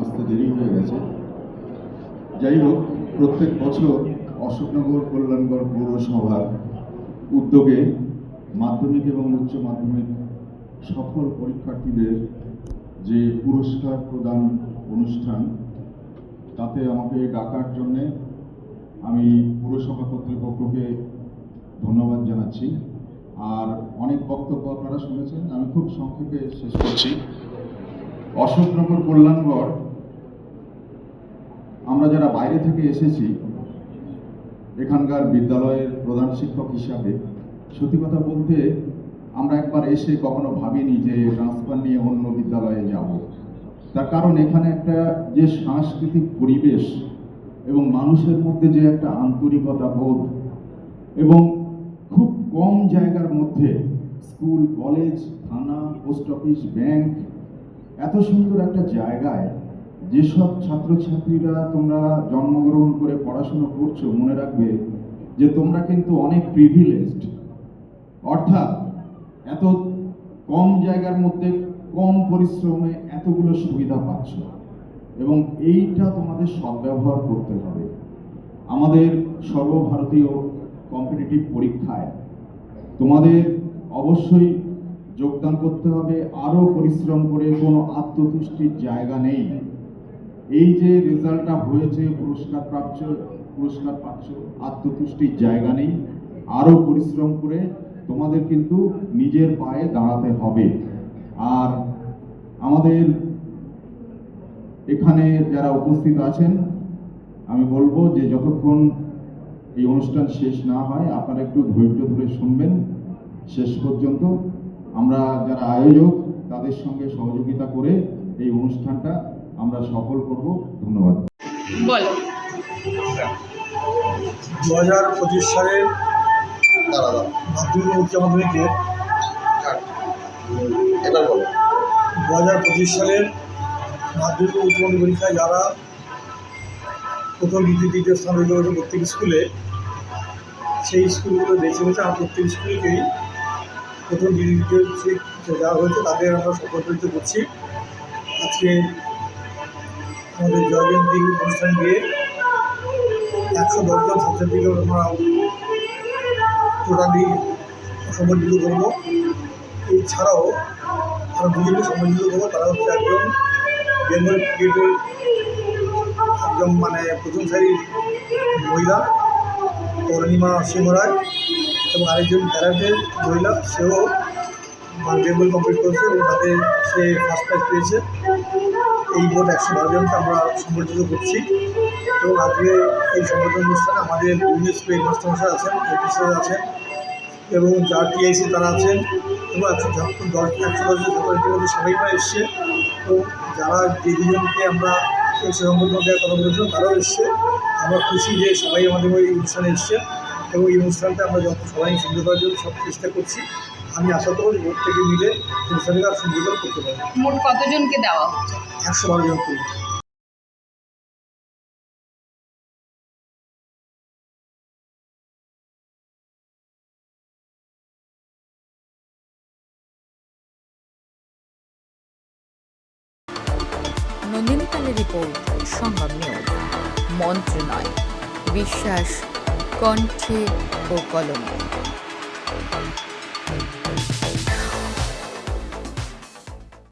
আসতে দেরি হয়ে গেছে। যাই হোক, প্রত্যেক বছর অশোকনগর কল্যাণগড় পৌরসভার উদ্যোগে মাধ্যমিক এবং উচ্চ মাধ্যমিক সফল পরীক্ষার্থীদের যে পুরস্কার প্রদান অনুষ্ঠান, তাতে আমাকে ডাকার জন্যে আমি পুরসভা কর্তৃপক্ষকে ধন্যবাদ জানাচ্ছি। আর অনেক বক্তব্য আপনারা শুনেছেন, আমি খুব সংক্ষেপে শেষ করছি। অশোকনগর কল্যাণগড়, আমরা যারা বাইরে থেকে এসেছি, এখানকার বিদ্যালয়ের প্রধান শিক্ষক হিসাবে, সত্যি কথা বলতে আমরা একবার এসে কখনো ভাবিনি যে ট্রান্সফার নিয়ে অন্য বিদ্যালয়ে যাব। তার কারণ এখানে একটা যে সাংস্কৃতিক পরিবেশ এবং মানুষের মধ্যে যে একটা আন্তরিকতা বোধ এবং খুব কম জায়গার মধ্যে স্কুল, কলেজ, থানা, পোস্ট অফিস, ব্যাংক এত সুন্দর একটা জায়গায় যেসব ছাত্রছাত্রীরা তোমরা জন্মগ্রহণ করে পড়াশোনা করছ, মনে রাখবে যে তোমরা কিন্তু অনেক প্রিভিলেজড অর্থাৎ এত কম জায়গার মধ্যে, কম পরিশ্রমে এতগুলো সুবিধা পাচ্ছ। এবং এইটা তোমাদের সদ্ব্যবহার করতে হবে। আমাদের সর্বভারতীয় কম্পিটিটিভ পরীক্ষায় তোমাদের অবশ্যই যোগদান করতে হবে, আরও পরিশ্রম করে কোনো আত্মতুষ্টির জায়গা নেই। এই যে রেজাল্টটা হয়েছে, পুরস্কার প্রাপ্ত, পুরস্কার পাচ্ছ, আত্মতুষ্টির জায়গা নেই। আরও পরিশ্রম করে তোমাদের কিন্তু নিজের পায়ে দাঁড়াতে হবে। আর আমাদের এখানে যারা উপস্থিত আছেন, আমি বলব যে যতক্ষণ এই অনুষ্ঠান শেষ না হয়, আপনারা একটু ধৈর্য ধরে শুনবেন। শেষ পর্যন্ত আমরা যারা আয়োজক তাদের সঙ্গে সহযোগিতা করে এই অনুষ্ঠানটা আমরা সফল করব। ধন্যবাদ। বলো। দু হাজার পঁচিশ সালের মাধ্যমিক উচ্চ মাধ্যমিকে বলো। দু হাজার পঁচিশ সালের মাধ্যমিক উচ্চ মাধ্যমিক পরীক্ষায় যারা প্রথম দ্বিতীয় তৃতীয় স্থান অধিকার প্রত্যেক স্কুলে সেই স্কুলগুলো বেছে বেছে আমরা প্রত্যেক স্কুলকেই প্রথম তৃতীয় সিট দেওয়া হয়েছে, তাদের আমরা সম্পর্কিত করছি। আজকে আমাদের জয়জয়ন্তী অনুষ্ঠান দিয়ে একশো দশজন ছাত্রছাত্রীকে আমরা টোটালি সম্বর্ধিত করব। এছাড়াও আমরা দুজনকে সম্বর্ধিত করব। তারা হচ্ছে একজন বেঙ্গল ক্রিকেটের একজন মানে প্রথম সারির মহিলা অরণিমা সিংহ রায় এবং আরেকজন ক্যারাটের মহিলা, সেও বেঙ্গল কমপ্লিট করেছে এবং তাদের সে ফার্স্ট প্রাইজ পেয়েছে। এই মোট একশো বারো জনকে আমরা সম্বর্ধিত করছি। এবং আজকে এই সম্বোধন অনুষ্ঠানে আমাদের ইউনেস্কো হেডমাস্টার আছেন অফিসার আছেন এবং যার টিআইসি তারা আছেন এবং একশো দশ একশো দশ জন ছাত্রছাত্রীর মধ্যে সবাইরা এসছে। এবং যারা যে দুজনকে আমরা এই সম্বোধন দেওয়ার কথা বলেছিলাম, তারাও এসছে। আমরা খুশি যে সবাই আমাদের ওই অনুষ্ঠানে এসছে। এবং এই অনুষ্ঠানটা আমরা যত সবাই সুন্দর করার জন্য সব চেষ্টা করছি। আমি আশা করব যে ভোট থেকে মিলে অনুষ্ঠানটা আর সুন্দর করতে পারব। মোট কতজনকে দেওয়া হচ্ছে? একশো বারো জন করে। নন্দিনী পালের রিপোর্ট সংবাদ নিউজ মন্ত্র নয় বিশ্বাস কণ্ঠে ও কলমে।